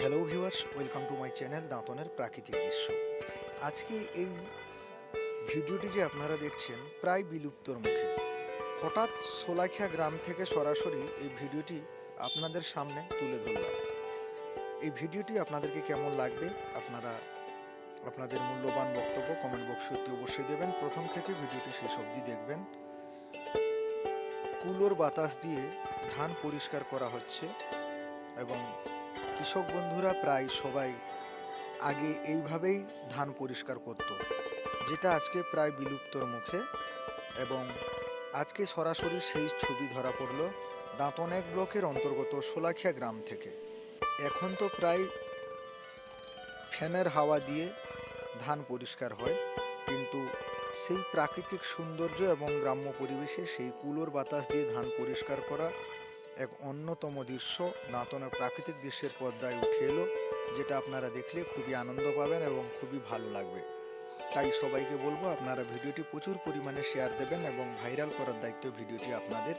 Hello viewers welcome to my channel দাঁতনের প্রাকৃতিক দৃশ্য আজকে এই ভিডিওটি যে আপনারা দেখছেন, প্রায় বিলুপ্তর মুখে। হঠাৎ সোলাখিয়া গ্রাম থেকে সরাসরি এই ভিডিওটি আপনাদের সামনে তুলে ধরলাম। এই ভিডিওটি আপনাদেরকে কেমন লাগবে, আপনারা আপনাদের মূল্যবান বক্তব্য কমেন্ট বক্সে অতি অবশ্যই দেবেন। প্রথম থেকে ভিডিওটি শেষ অবধি দেখবেন। কুলোর বাতাস দিয়ে ধান পরিষ্কার করা হচ্ছে এবং কৃষক বন্ধুরা প্রায় সবাই আগে এইভাবেই ধান পরিষ্কার করত, যেটা আজকে প্রায় বিলুপ্তর মুখে এবং আজকে সরাসরি সেই ছবি ধরা পড়ল দাঁতন এক ব্লকের অন্তর্গত সোলাখিয়া গ্রাম থেকে। এখন তো প্রায় ফ্যানের হাওয়া দিয়ে ধান পরিষ্কার হয়, কিন্তু সেই প্রাকৃতিক সৌন্দর্য এবং গ্রাম্য পরিবেশে সেই কুলোর বাতাস দিয়ে ধান পরিষ্কার করা এক অন্যতম দৃশ্য। দাঁতনের প্রাকৃতিক দৃশ্যের পর্দায় উঠে এলো, যেটা আপনারা দেখলে খুবই আনন্দ পাবেন এবং খুবই ভালো লাগবে। তাই সবাইকে বলব, আপনারা ভিডিওটি প্রচুর পরিমাণে শেয়ার দেবেন এবং ভাইরাল করার দায়িত্ব ভিডিওটি আপনাদের।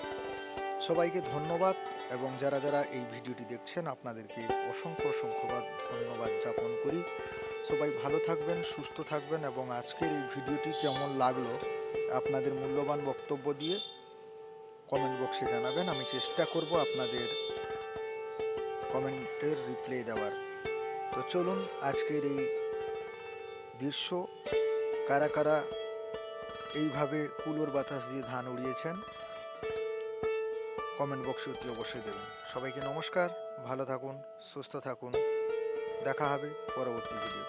সবাইকে ধন্যবাদ এবং যারা যারা এই ভিডিওটি দেখছেন, আপনাদেরকে অসংখ্য অসংখ্যবাদ ধন্যবাদ জ্ঞাপন করি। সবাই ভালো থাকবেন, সুস্থ থাকবেন এবং আজকের এই ভিডিওটি কেমন লাগল, আপনাদের মূল্যবান বক্তব্য দিয়ে কমেন্ট বক্সে জানাবেন। আমি চেষ্টা করব আপনাদের কমেন্টের রিপ্লাই দেওয়ার। তো চলুন, আজকের এই দৃশ্য, কারা কারা এইভাবে কুলোর বাতাস দিয়ে ধান উড়িয়েছেন কমেন্ট বক্সে অতি অবশ্যই দেবেন। সবাইকে নমস্কার, ভালো থাকুন, সুস্থ থাকুন। দেখা হবে পরবর্তী ভিডিও